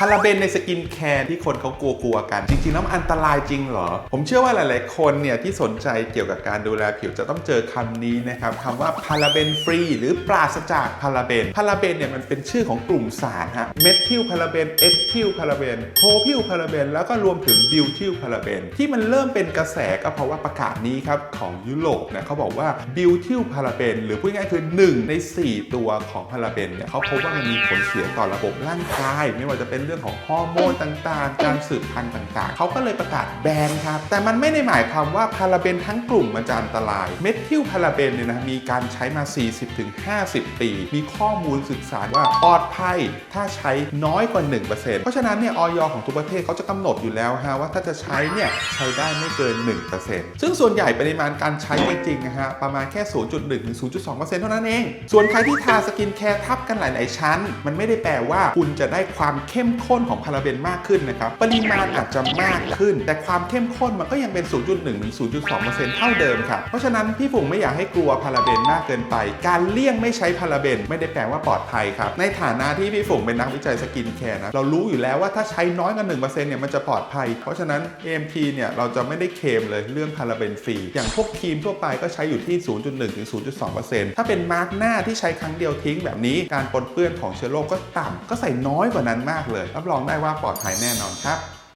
พาราเบนในสกินแคร์ที่คนเขากลัวๆกัน จริงๆ แล้วมันอันตรายจริงเหรอ ผมเชื่อว่าหลายๆ คนเนี่ยที่สนใจเกี่ยวกับการดูแลผิวจะต้องเจอคำนี้นะครับคำว่าพาราเบนฟรีหรือปราศจากพาราเบนพาราเบนเนี่ยมันเป็นชื่อของกลุ่มสารฮะเมทิลพาราเบนเอทิลพาราเบนโพพิลพาราเบนแล้วก็รวมถึงบิวทิลพาราเบนที่มันเริ่มเป็นกระแสก็เพราะว่าประกาศนี้ครับของยุโรปนะเขาบอกว่าบิวทิลพาราเบนหรือพูดง่ายๆคือ 1 ใน 4 ตัวของพาราเบนเนี่ยเขาพบว่ามันมีผลเสียต่อระบบร่างกายไม่ว่าจะเป็นเรื่องของฮอร์โมนต่างๆ การสืบพันธุ์ต่างๆ เขาก็เลยประกาศแบนครับ แต่มันไม่ได้หมายความว่าพาราเบนทั้งกลุ่มมันจะอันตราย เมทิลพาราเบนเนี่ยนะมีการใช้มา 40-50 ปี มีข้อมูลศึกษาว่าปลอดภัยถ้าใช้น้อยกว่า 1%เพราะฉะนั้นเนี่ยออยของทุกประเทศเขาจะกำหนดอยู่แล้วฮะว่าถ้าจะใช้เนี่ยใช้ได้ไม่เกิน 1%ซึ่งส่วนใหญ่ปริมาณการใช้จริงๆนะฮะประมาณแค่ 0.1ถึง0.2%เท่านั้นเอง ส่วนใครที่ทาสกินแคร์ทับกันหลาย ๆ ชั้น มันไม่ได้แปลว่าคุณจะได้ความเข้มข้นของพาราเบนมากขึ้นนะครับ ปริมาณอาจจะมากขึ้น แต่ความเข้มข้นมันก็ยังเป็น 0.1ถึง0.2%เท่าเดิมครับ เพราะฉะนั้นพี่ฝุ่งไม่อยากให้กลัวพาราเบนมากเกินไป การเลี่ยงไม่ใช้พาราเบนไม่ได้แปลว่าปลอดภัยครับ ในฐานะที่พี่ฝุ่งเป็นนักวิจัยสกินแคร์นะ เรารู้อยู่แล้วว่าถ้าใช้น้อยกว่า1%เนี่ยมันจะปลอดภัย เพราะฉะนั้น AMT เนี่ยเราจะไม่ได้เคมเลยเรื่องพาราเบนฟรี อย่างพวกครีมทั่วไปก็ใช้อยู่ที่ 0.1 ถึง 0.2%ถ้าเป็นมาร์กหน้าที่ใช้ครั้งเดียวทิ้งแบบนี้ การปนเปื้อนของเชื้อโรคก็ต่ำก็ใส่น้อยกว่านั้นมากเลยรับรองได้ว่าปลอดภัยแน่นอนครับ